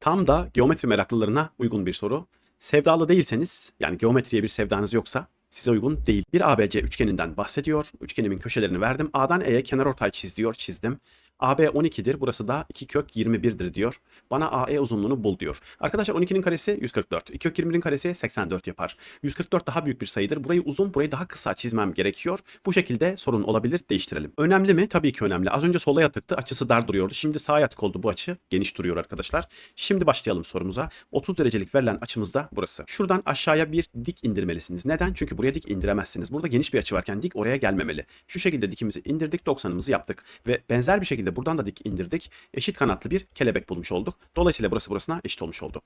Tam da geometri meraklılarına uygun bir soru. Sevdalı değilseniz yani geometriye bir sevdanız yoksa size uygun değil. Bir ABC üçgeninden bahsediyor. Üçgenimin köşelerini verdim. A'dan E'ye kenarortay çiz diyor. Çizdim. AB 12'dir. Burası da 2 kök 21'dir diyor. Bana AE uzunluğunu bul diyor. Arkadaşlar 12'nin karesi 144. 2 kök 21'in karesi 84 yapar. 144 daha büyük bir sayıdır. Burayı uzun, burayı daha kısa çizmem gerekiyor. Bu şekilde sorun olabilir. Değiştirelim. Önemli mi? Tabii ki önemli. Az önce sola yatıktı. Açısı dar duruyordu. Şimdi sağa yatık oldu. Bu açı geniş duruyor arkadaşlar. Şimdi başlayalım sorumuza. 30 derecelik verilen açımız da burası. Şuradan aşağıya bir dik indirmelisiniz. Neden? Çünkü buraya dik indiremezsiniz. Burada geniş bir açı varken dik oraya gelmemeli. Şu şekilde dikimizi indirdik. 90'ımızı yaptık. Ve benzer bir şekilde buradan da dik indirdik. Eşit kanatlı bir kelebek bulmuş olduk. Dolayısıyla burası burasına eşit olmuş oldu.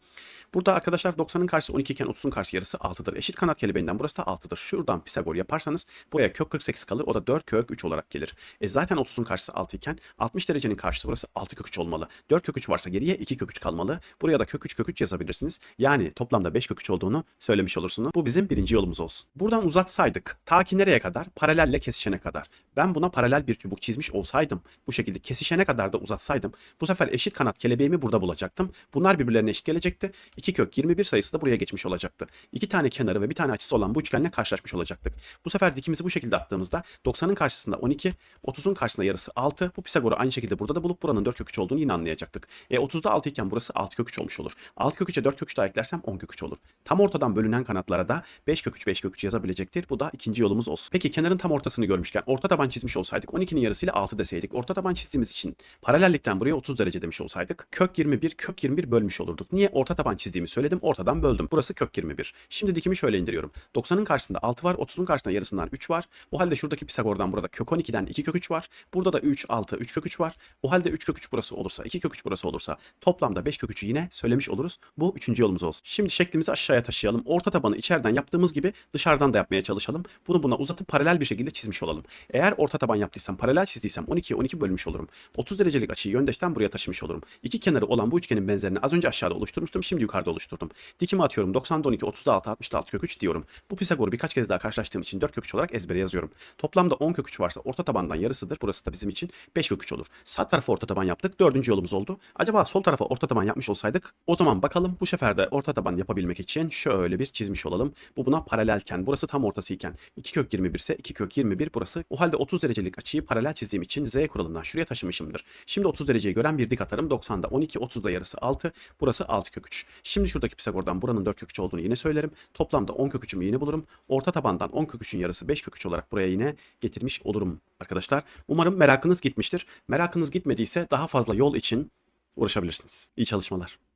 Burada arkadaşlar 90'ın karşısı 12 iken 30'un karşı yarısı 6'dır. Eşit kanat kelebeğinden burası da 6'dır. Şuradan Pisagor yaparsanız buraya kök 48 kalır. O da 4 kök 3 olarak gelir. E zaten 30'un karşısı 6 iken 60 derecenin karşısı burası 6 kök 3 olmalı. 4 kök 3 varsa geriye 2 kök 3 kalmalı. Buraya da kök 3 kök 3 yazabilirsiniz. Yani toplamda 5 kök 3 olduğunu söylemiş olursunuz. Bu bizim birinci yolumuz olsun. Buradan uzatsaydık ta ki nereye kadar? Paralelle kesişene kadar. Ben buna paralel bir çubuk çizmiş olsaydım bu şekilde kesişene kadar da uzatsaydım bu sefer eşit kanat kelebeğimi burada bulacaktım. Bunlar birbirlerine eşit gelecekti. 2 kök 21 sayısı da buraya geçmiş olacaktı. İki tane kenarı ve bir tane açısı olan bu üçgenle karşılaşmış olacaktık. Bu sefer dikimizi bu şekilde attığımızda 90'ın karşısında 12, 30'un karşısında yarısı 6. Bu Pisagor'u aynı şekilde burada da bulup buranın 4 kök 3 olduğunu yine anlayacaktık. E 30'da 6 iken burası 6 kök 3 olmuş olur. 6 kök 3'e 4 kök 3 daha eklersem 10 kök 3 olur. Tam ortadan bölünen kanatlara da 5 kök 3 5 kök 3 yazabilecektir. Bu da ikinci yolumuz olsun. Peki kenarın tam ortasını görmüşken orta taban çizmiş olsaydık 12'nin yarısıyla 6 deseydik. Orta taban çizdiğimiz için paralellikten buraya 30 derece demiş olsaydık kök 21 kök 21 bölmüş olurduk. Niye? Orta taban çizdiğimi söyledim. Ortadan böldüm. Burası kök 21. Şimdi dikimi şöyle indiriyorum. 90'ın karşısında 6 var. 30'un karşısında yarısından 3 var. O halde şuradaki Pisagor'dan burada kök 12'den 2 kök 3 var. Burada da 3, 6, 3 kök 3 var. O halde 3 kök 3 burası olursa, 2 kök 3 burası olursa toplamda 5 kök 3'ü yine söylemiş oluruz. Bu üçüncü yolumuz olsun. Şimdi şeklimizi aşağıya taşıyalım. Orta tabanı içeriden yaptığımız gibi dışarıdan da yapmaya çalışalım. Bunu buna uzatıp paralel bir şekilde çizmiş olalım. Eğer orta taban yaptıysam, paralel çizdiysem 12'ye 12 bölmüş olurum. 30 derecelik açıyı yöndeşten buraya taşımış olurum. İki kenarı olan bu üçgenin benzerini az önce aşağıda oluşturmuştum. Şimdi yukarıda oluşturdum. Dikimi atıyorum. 90'da 12, 30'da 6, 60'da 6 kök 3 diyorum. Bu Pisagor'u birkaç kez daha karşılaştığım için 4 kök 3 olarak ezbere yazıyorum. Toplamda 10 kök 3 varsa orta tabandan yarısıdır. Burası da bizim için 5 kök 3 olur. Sağ tarafa orta taban yaptık. Dördüncü yolumuz oldu. Acaba sol tarafa orta taban yapmış olsaydık o zaman bakalım bu sefer de orta taban yapabilmek için şöyle bir çizmiş olalım. Bu buna paralelken burası tam ortası iken 2 kök 21 ise 2 kök 21 burası. O halde 30 derecelik açıyı paralel çizdiğim için Z kuralından şuraya taşımışımdır. Şimdi 30 dereceyi gören bir dik atarım. 90'da 12, 30'da yarısı 6. Burası 6 kök 3. Şimdi şuradaki Pisagor'dan buranın 4 kök 3 olduğunu yine söylerim. Toplamda 10 kök 3'ümü yine bulurum. Orta tabandan 10 kök 3'ün yarısı 5 kök 3 olarak buraya yine getirmiş olurum arkadaşlar. Umarım merakınız gitmiştir. Merakınız gitmediyse daha fazla yol için uğraşabilirsiniz. İyi çalışmalar.